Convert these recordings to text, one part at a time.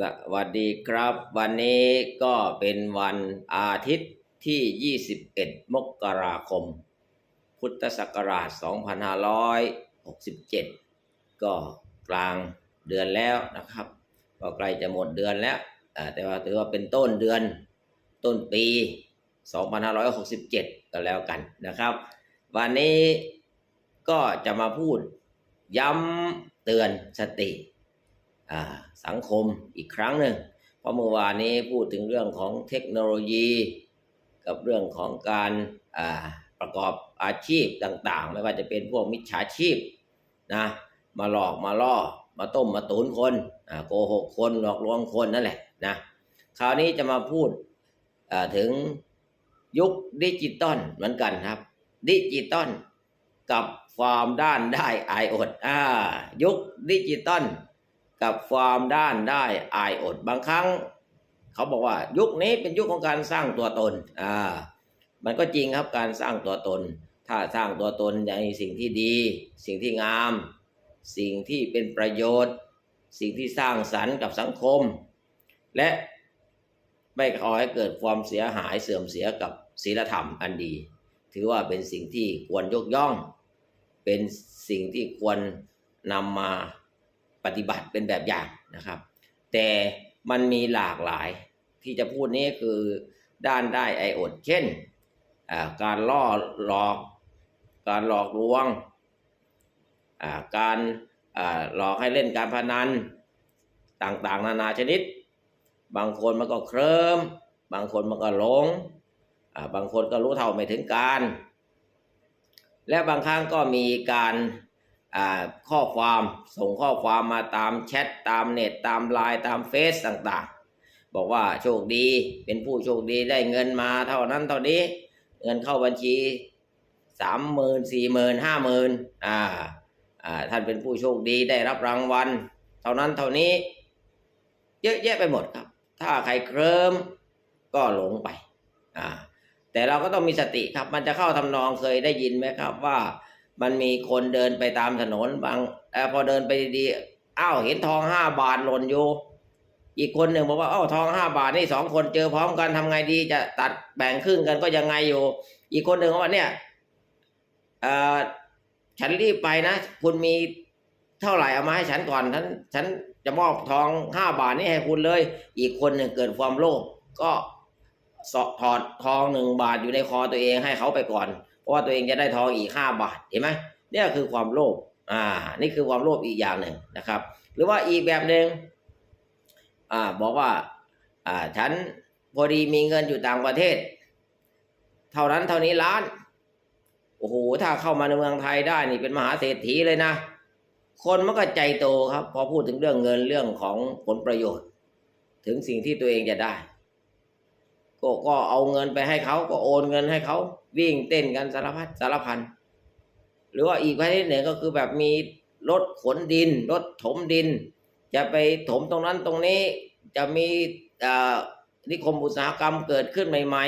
สวัสดีครับ วันนี้ก็เป็นวันอาทิตย์ที่ 21 มกราคม พุทธศักราช 2567 ก็กลางเดือนแล้วนะครับ ก็ใกล้จะหมดเดือนแล้วแต่ว่าถือว่าเป็นต้นเดือนต้นปี 2567 ก็แล้วกันนะครับ วันนี้ก็จะมาพูดย้ำเตือนสติ สังคมอีกครั้งหนึ่งเพราะเมื่อวานนี้พูดถึงเรื่องของเทคโนโลยี กับเรื่องของการประกอบอาชีพต่างๆ ไม่ว่าจะเป็นพวกมิจฉาชีพนะมาหลอกมาล่อมาต้มมาตุนคนโกหกคนหลอกลวงคนนั่นแหละนะคราวนี้จะมาพูดถึงยุคดิจิตอลเหมือนกันครับ ดิจิตอลกับความด้านได้อายอดยุคดิจิตอล กับความด้านได้อายอดบางครั้ง เขาบอกว่ายุคนี้เป็นยุคของการสร้างตัวตนอ่ามันก็จริงครับการสร้างตัวตน ถ้าสร้างตัวตนในสิ่งที่ดี สิ่งที่งาม สิ่งที่เป็นประโยชน์ สิ่งที่สร้างสรรค์กับสังคม และไม่ขอให้เกิดความเสียหายเสื่อมเสียกับศีลธรรมอันดี ถือว่าเป็นสิ่งที่ควรยกย่อง เป็นสิ่งที่ควรนำมา ปฏิบัติเป็นแบบอย่างนะครับ แต่มันมีหลากหลายที่จะพูดนี้คือด้านได้ไออดเช่น การล่อหลอก การหลอกลวง การหลอกให้เล่นการพนันต่างๆ นานาชนิด บางคนมันก็เคลิมบางคนมันก็หลง บางคนก็รู้เท่าไม่ถึงการ และบางครั้งก็มีการ ข้อความส่งข้อความมาตามแชทตามเน็ตตามไลน์ตามเฟซต่างๆ บอกว่าโชคดีเป็นผู้โชคดีได้เงินมาเท่านั้นเท่านี้ เงินเข้าบัญชีสามหมื่นสี่หมื่นห้าหมื่นอ่าอ่าท่านเป็นผู้โชคดีได้รับรางวัลเท่านั้นเท่านี้ เยอะแยะไปหมดครับ ถ้าใครเคลิ้มก็หลงไปอ่าแต่เราก็ต้องมีสติครับ มันจะเข้าทำนองเคยได้ยินไหมครับว่า มันมีคนเดินไปตามถนนบางอพอเดินไปดีๆอ้าวเห็นทองห้าบาทหล่นอยู่อีกคนหนึ่งบอกว่าอ้าวทองห้าบาทนี่สองคนเจอพร้อมกันทำไงดีจะตัดแบ่งครึ่งกันก็ยังไงอยู่ อีกคนหนึ่งบอกว่าเนี่ยเออฉันรีบไปนะ คุณมีเท่าไหร่เอามาให้ฉันก่อนฉันฉันจะมอบทองห้าบาทนี่ให้คุณเลย อีกคนหนึ่งเกิดความโลภก็สถอดทองหนึ่งบาทอยู่ในคอตัวเองให้เขาไปก่อน เพราะว่าตัวเองจะได้ทองอีกห้าบาทเห็นไหมเนี่ยคือความโลภอ่า นี่คือความโลภอีกอย่างหนึ่งนะครับ หรือว่าอีกแบบหนึ่งอ่าบอกว่าอ่าฉันพอดีมีเงินอยู่ต่างประเทศ เท่านั้นเท่านี้ล้านโอ้โหถ้าเข้ามาในเมืองไทยได้นี่เป็นมหาเศรษฐีเลยนะ คนมันก็ใจโตครับ พอพูดถึงเรื่องเงินเรื่องของผลประโยชน์ ถึงสิ่งที่ตัวเองจะได้ ก็ก็เอาเงินไปให้เขาก็โอนเงินให้เขาวิ่งเต้นกันสารพัดสารพันหรือว่าอีกประเภทหนึ่งก็คือแบบมีรถขนดินรถถมดิน จะไปถมตรงนั้นตรงนี้จะมีนิคมอุตสาหกรรมเกิดขึ้นใหม่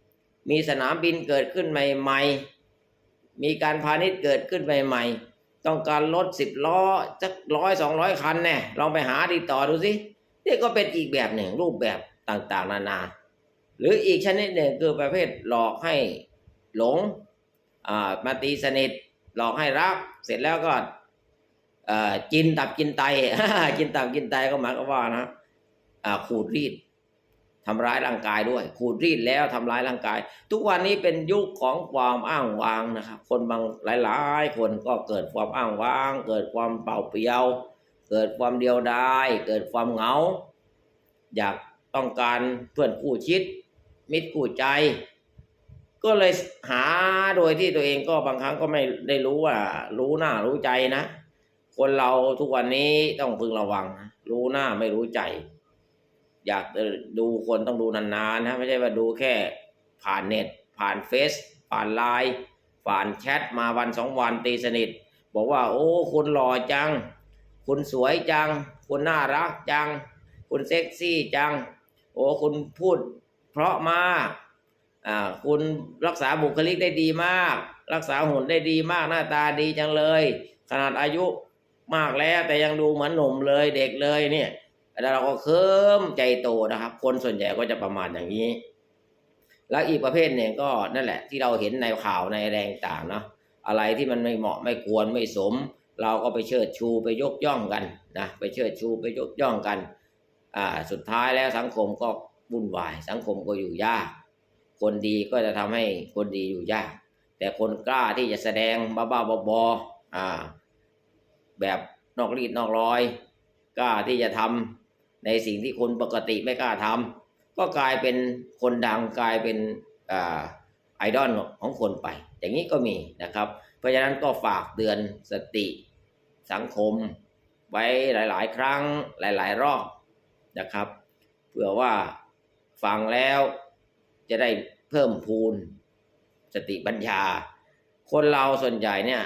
ๆ มีสนามบินเกิดขึ้นใหม่ ๆ มีการพาณิชย์เกิดขึ้นใหม่ ๆ ต้องการรถสิบล้อสักร้อยสองร้อยคันแน่ลองไปหาดีต่อดูสินี่ก็เป็นอีกแบบหนึ่งรูปแบบต่างๆ นานา หรืออีกชนิดหนึ่งคือประเภทหลอกให้หลงมาตีสนิทหลอกให้รัก เสร็จแล้วก็เอ่อกินตับกินไต กินตับกินไตก็หมายความว่านะขูดรีดทำร้ายร่างกายด้วย ขูดรีดแล้วทำร้ายร่างกาย ทุกวันนี้เป็นยุคของความอ้างว้างนะครับคนบางหลายๆ คนก็เกิดความอ้างว้าง เกิดความเป่าเปียว เกิดความเดียวดายเกิดความเหงา อยากต้องการเพื่อนคู่ชิด มิตรคู่ใจ ก็เลยหาโดยที่ตัวเองก็บางครั้งก็ไม่ได้รู้ว่า รู้หน้ารู้ใจนะ คนเราทุกวันนี้ต้องพึงระวัง รู้หน้าไม่รู้ใจ อยากดูคนต้องดูนานๆนะไม่ใช่ว่าดูแค่ผ่านเน็ต ผ่านเฟซผ่านไลน์ผ่านแชทมาวันสองวันตีสนิท บอกว่า โอ้ คุณหล่อจัง คุณสวยจัง คุณน่ารักจัง คุณเซ็กซี่จัง โอ้ คุณพูด เพราะมากอ่าคุณรักษาบุคลิกได้ดีมาก รักษาหุ่นได้ดีมากหน้าตาดีจังเลย ขนาดอายุมากแล้วแต่ยังดูเหมือนหนุ่มเลยเด็กเลยเนี่ยแล้วเราก็เคิมใจโตนะครับ คนส่วนใหญ่ก็จะประมาณอย่างนี้ แล้วอีกประเภทหนึ่งก็นั่นแหละ ที่เราเห็นในข่าวในแรงต่างเนาะอะไรที่มันไม่เหมาะไม่ควรไม่สม เราก็ไปเชิดชูไปยกย่องกันนะไปเชิดชูไปยกย่องกัน อ่าสุดท้ายแล้วสังคมก็ วุ่นวาย สังคมก็อยู่ยาก คนดีก็จะทำให้คนดีอยู่ยาก แต่คนกล้าที่จะแสดงบ้าๆบอๆอ่า แบบนอกรีดนอกรอย กล้าที่จะทำในสิ่งที่คนปกติไม่กล้าทำก็กลายเป็นคนดังกลายเป็นอ่าไอดอลของคนไป อย่างนี้ก็มีนะครับ เพราะฉะนั้นก็ฝากเตือนสติสังคม ไว้หลาย ๆ ครั้งหลาย ๆ รอบนะครับ เพื่อว่า ฟังแล้วจะได้เพิ่มพูนสติปัญญา คนเราส่วนใหญ่เนี่ย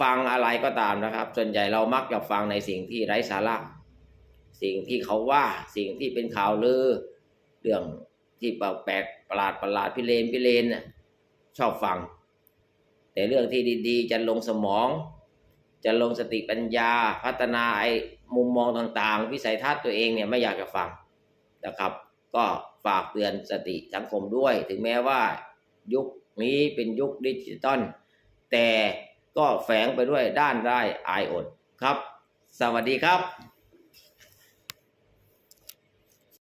ฟังอะไรก็ตามนะครับ ส่วนใหญ่เรามักจะฟังในสิ่งที่ไร้สาระสิ่งที่เขาว่าสิ่งที่เป็นข่าวลือ เรื่องที่แปลกประหลาดประหลาดพิเรนพิเรนน่ะชอบฟัง แต่เรื่องที่ดีๆ จะลงสมอง จะลงสติปัญญา พัฒนาไอ้มุมมองต่างๆ วิสัยทัศน์ตัวเองเนี่ยไม่อยากจะฟังนะครับ ก็ฝากเตือนสติสังคมด้วย ถึงแม้ว่ายุคนี้เป็นยุคดิจิตอลแต่ก็แฝงไปด้วยด้านได้ายอายอดครับ สวัสดีครับ